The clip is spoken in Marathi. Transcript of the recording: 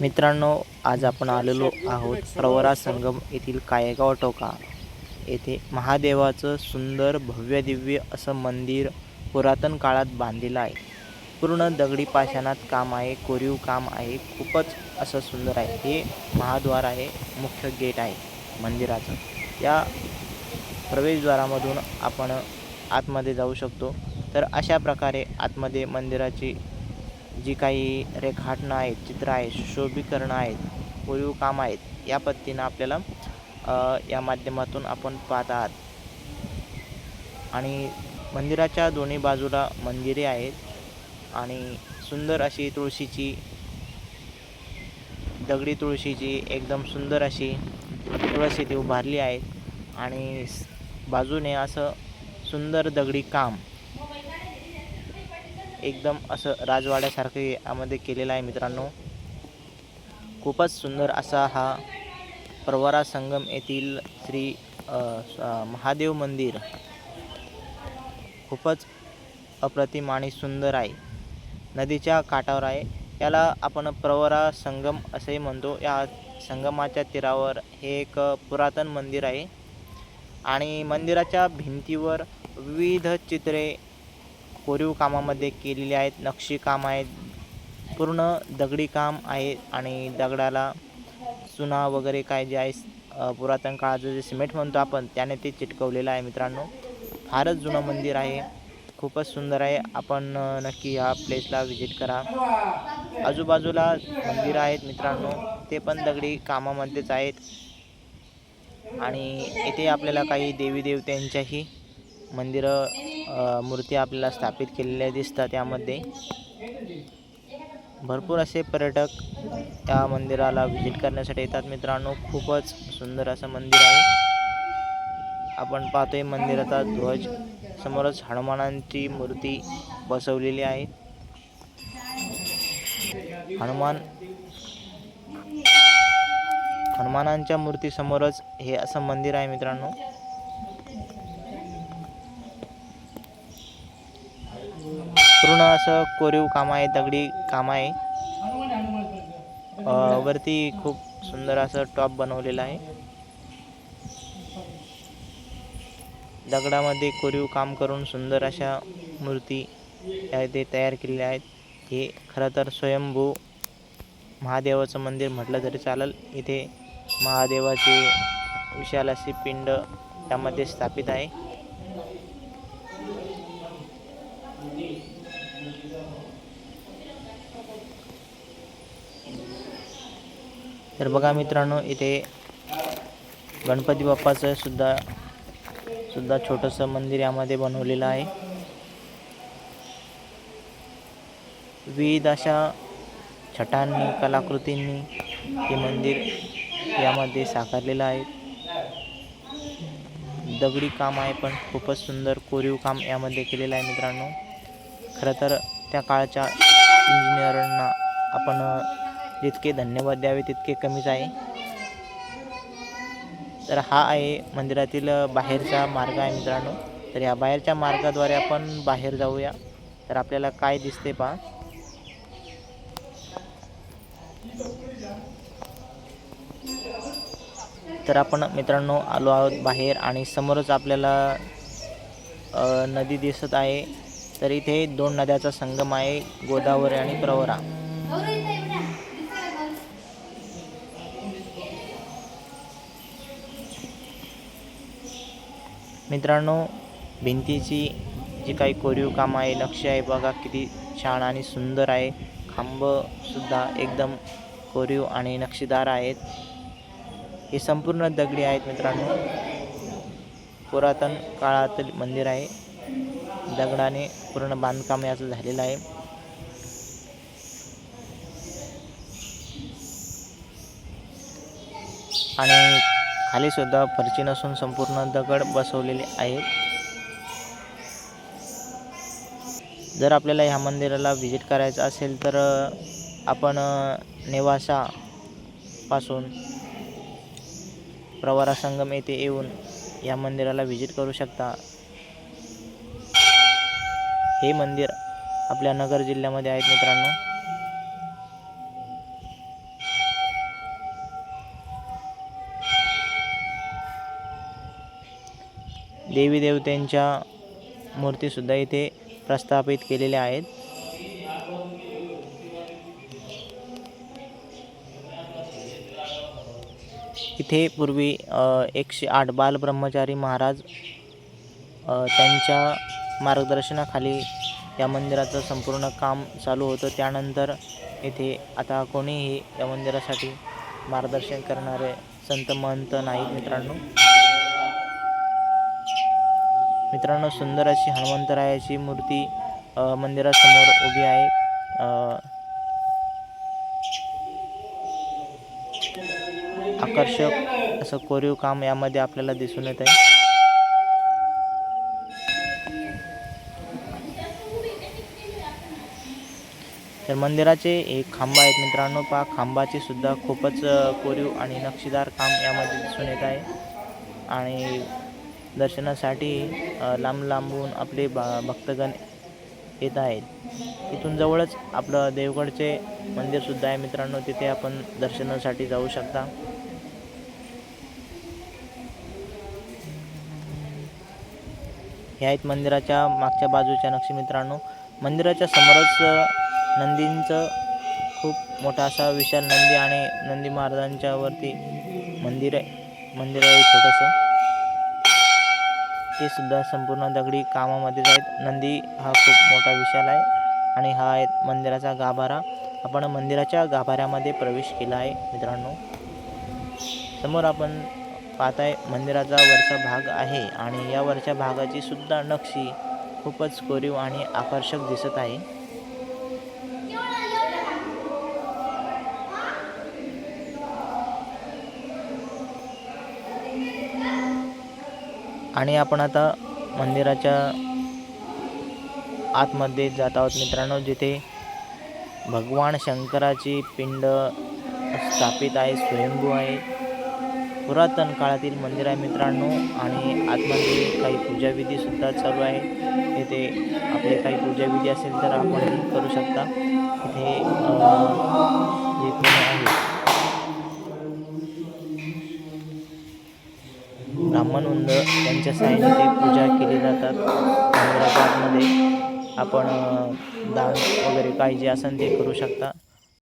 मित्रांनो आज आपण आलेलो आहोत प्रवरा संगम येथील कायगाव टोका. येथे महादेवाचं सुंदर भव्य दिव्य असं मंदिर पुरातन काळात बांधलेलं आहे. पूर्ण दगडी पाषाणात काम आहे कोरीव काम आहे खूपच असं सुंदर आहे. हे महाद्वार आहे मुख्य गेट आहे मंदिराचं. या प्रवेशद्वारामधून आपण आतमध्ये जाऊ शकतो. तर अशा प्रकारे आतमध्ये मंदिराची जी काही रेखाटनं आहेत चित्र आहेत सुशोभीकरणं आहेत कोरीव काम आहेत या पद्धतीनं आपल्याला या माध्यमातून आपण पाहत आहात. आणि मंदिराच्या दोन्ही बाजूला मंदिरे आहेत आणि सुंदर अशी तुळशीची दगडी तुळशीची एकदम सुंदर अशी तुळस इथे उभारली आहे आणि बाजूने असं सुंदर दगडी काम एकदम असं राजवाड्यासारखं यामध्ये केलेलं आहे मित्रांनो. खूपच सुंदर असा हा प्रवरा संगम येथील श्री महादेव मंदिर. खूपच अप्रतिम आणि सुंदर आहे. नदीच्या काठावर आहे. याला आपण प्रवरा संगम असेही म्हणतो. या संगमाच्या तीरावर हे एक पुरातन मंदिर आहे. आणि मंदिराच्या भिंतीवर विविध चित्रे कोरीव कामामध्ये केलेली आहेत नक्षीकाम आहेत पूर्ण दगडी काम आहे आणि दगडाला चुना वगैरे काय जे आहे पुरातन काळाचं जे सिमेंट म्हणतो आपण त्याने ते चिटकवलेलं आहे मित्रांनो. फारच जुनं मंदिर आहे खूपच सुंदर आहे. आपण नक्की या प्लेसला व्हिजिट करा. आजूबाजूला मंदिरं आहेत मित्रांनो ते पण दगडी कामामध्येच आहेत. आणि येथे आपल्याला काही देवी देवतेंच्याही मंदिरं मूर्ती आपल्याला स्थापित केलेल्या दिसतात यामध्ये. भरपूर असे पर्यटक या मंदिराला व्हिजिट करण्यासाठी येतात. मित्रांनो खूपच सुंदर असं मंदिर आहे. आपण पाहतोय मंदिराचा ध्वज. समोरच हनुमानांची मूर्ती बसवलेली आहे. हनुमान हनुमानांच्या मूर्तीसमोरच हे असं मंदिर आहे मित्रांनो. पूर्ण असं कोरीव काम आहे दगडी काम आहे. वरती खूप सुंदर असं टॉप बनवलेलं आहे. दगडामध्ये कोरीव काम करून सुंदर अशा मूर्ती या इथे तयार केलेल्या आहेत. हे खरं तर स्वयंभू महादेवाचं मंदिर म्हटलं तरी चालेल. इथे महादेवाचे विशाल असे पिंड त्यामध्ये स्थापित आहे. तर बघा मित्रांनो इथे गणपती बाप्पाचं सुद्धा सुद्धा छोटंसं मंदिर यामध्ये बनवलेलं आहे. विविध अशा छटांनी कलाकृतींनी हे मंदिर यामध्ये साकारलेलं आहे. दगडी काम आहे पण खूपच सुंदर कोरीव काम यामध्ये केलेलं आहे मित्रांनो. खरं तर त्या काळच्या इंजिनियरांना आपण जितके धन्यवाद द्यावे तितके कमीच आहे. तर हा आहे मंदिरातील बाहेरचा मार्ग आहे मित्रांनो. तर या बाहेरच्या मार्गाद्वारे आपण बाहेर जाऊया. तर आपल्याला काय दिसते पहा. तर आपण मित्रांनो आलो आहोत बाहेर आणि समोरच आपल्याला नदी दिसत आहे. तर इथे दोन नद्याचा संगम आहे गोदावरी आणि प्रवरा. मित्रांनो भिंतीची जी काही कोरीव काम आहे नक्षी आहे बघा किती छान आणि सुंदर आहे. खांबसुद्धा एकदम कोरीव आणि नक्षीदार आहेत. हे संपूर्ण दगडी आहेत मित्रांनो. पुरातन काळातील मंदिर आहे. दगडाने पूर्ण बांधकाम याचं झालेलं आहे. आणि खाली सुद्धा फरची नसून संपूर्ण दगड बसवलेले आहेत. जर आपल्याला ह्या मंदिराला व्हिजिट करायचं असेल तर आपण नेवासापासून प्रवारा संगम येथे येऊन या मंदिराला व्हिजिट करू शकता. हे मंदिर आपल्या नगर जिल्ह्यामध्ये आहेत मित्रांनो. देवी देवतांच्या मूर्तीसुद्धा इथे प्रस्थापित केलेल्या आहेत. इथे पूर्वी एकशे आठ बाल ब्रह्मचारी महाराज त्यांच्या मार्गदर्शनाखाली या मंदिराचं संपूर्ण काम चालू होतं. त्यानंतर इथे आता कोणीही या मंदिरासाठी मार्गदर्शन करणारे संत महंत नाहीत मित्रांनो. मित्रांनो सुंदर अशी हनुमंतरायाची मूर्ती अ, मंदिरासमोर उभी आहे. आकर्षक असं कोरीव काम यामध्ये आपल्याला दिसून येत आहे. तर मंदिराचे एक खांब आहेत मित्रांनो. पहा खांबाचे सुद्धा खूपच कोरीव आणि नक्षीदार काम यामध्ये दिसून येत आहे. आणि दर्शनासाठी लांब लांबून आपले भा भक्तगण येत आहेत. इथून जवळच आपलं देवगडचे मंदिरसुद्धा आहे मित्रांनो तिथे आपण दर्शनासाठी जाऊ शकता. हे आहेत मंदिराच्या मागच्या बाजूच्या नक्षी मित्रांनो. मंदिराच्या समोरच नंदींचं खूप मोठा असा विशाल नंदी आणि नंदी महाराजांच्या वरती मंदिर आहे. मंदिर आहे छोटंसं. ते सुद्धा संपूर्ण दगडी कामामध्येच आहेत. नंदी हा खूप मोठा विशाल आहे आणि हा आहे मंदिराचा गाभारा. आपण मंदिराच्या गाभाऱ्यामध्ये प्रवेश केला आहे मित्रांनो. समोर आपण पाहताय मंदिराचा वरचा भाग आहे आणि या वरच्या भागाची सुद्धा नक्षी खूपच कोरीव आणि आकर्षक दिसत आहे. आणि आपण आता मंदिराच्या आतमध्ये जात आहोत मित्रांनो जिथे भगवान शंकराची पिंड स्थापित आहे स्वयंभू आहे. पुरातन काळातील मंदिर आहे मित्रांनो आणि आतमध्ये काही पूजाविधीसुद्धा चालू आहे. इथे आपले काही पूजाविधी असेल तर आपण करू शकता. इथे अ, ब्राह्मण त्यांच्या साहाय्याने ते पूजा केली जातात. मंदिराच्या आतमध्ये आपण दान वगैरे काही जे असेल ते करू शकता.